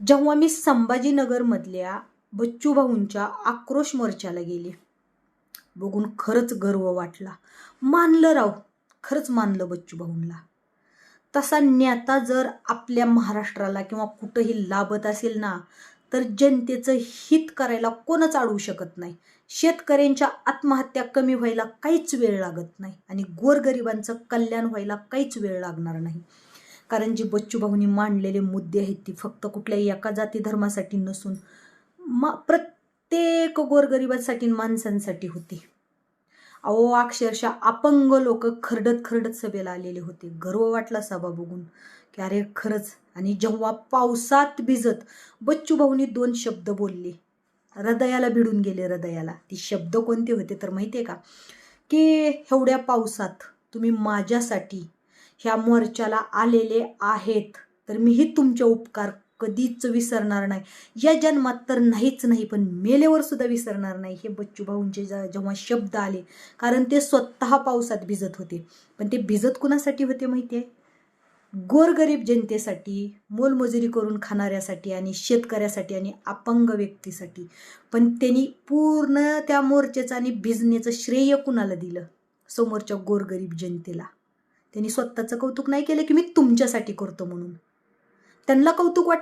जेव्हा मी संभाजीनगरमधल्या बच्चू भाऊंच्या आक्रोश मोर्चाला गेले. बघून खरंच गर्व वाटला. मानलं राव खरंच मानलं बच्चू भाऊंना तसा नेता जर आपल्या महाराष्ट्राला किंवा कुठंही लाभत असेल ना तर जनतेचं हित करायला कोणच अडवू शकत नाही. शेतकऱ्यांच्या आत्महत्या कमी व्हायला काहीच वेळ लागत नाही आणि गोरगरिबांचं कल्याण व्हायला काहीच वेळ लागणार नाही. कारण जी बच्चूभाऊनी मांडलेले मुद्दे आहेत ती फक्त कुठल्याही एका जाती धर्मासाठी नसून मा प्रत्येक गोरगरिबांसाठी माणसांसाठी होती. अहो अक्षरशः अपंग लोक खरडत खरडत सभेला आलेले होते. गर्व वाटला सभा बघून. की अरे खरंच. आणि जेव्हा पावसात भिजत बच्चूभाऊनी दोन शब्द बोलले. हृदयाला भिडून गेले हृदयाला. ती शब्द कोणते होते तर माहिती आहे का? की एवढ्या पावसात तुम्ही माझ्यासाठी ह्या मोर्चाला आलेले आहेत. तर मीही तुमचे उपकार कधीच विसरणार नाही. या जन्मात तर नाहीच नाही पण मेलेवर सुद्धा विसरणार नाही हे बच्चू भाऊंचे जेव्हा शब्द आले. कारण ते स्वतः पावसात भिजत होते. पण ते भिजत कुणासाठी होते माहिती आहे? गोरगरीब जनतेसाठी मोलमजुरी करून खाणाऱ्यासाठी आणि शेतकऱ्यासाठी आणि अपंग व्यक्तीसाठी. पण त्यांनी पूर्ण त्या मोर्चेचं आणि भिजण्याचं श्रेय कुणाला दिलं? समोरच्या गोरगरीब जनतेला. त्यांनी स्वतःचं कौतुक नाही केलं की मी तुमच्यासाठी करतो म्हणून. त्यांना कौतुक वाटलं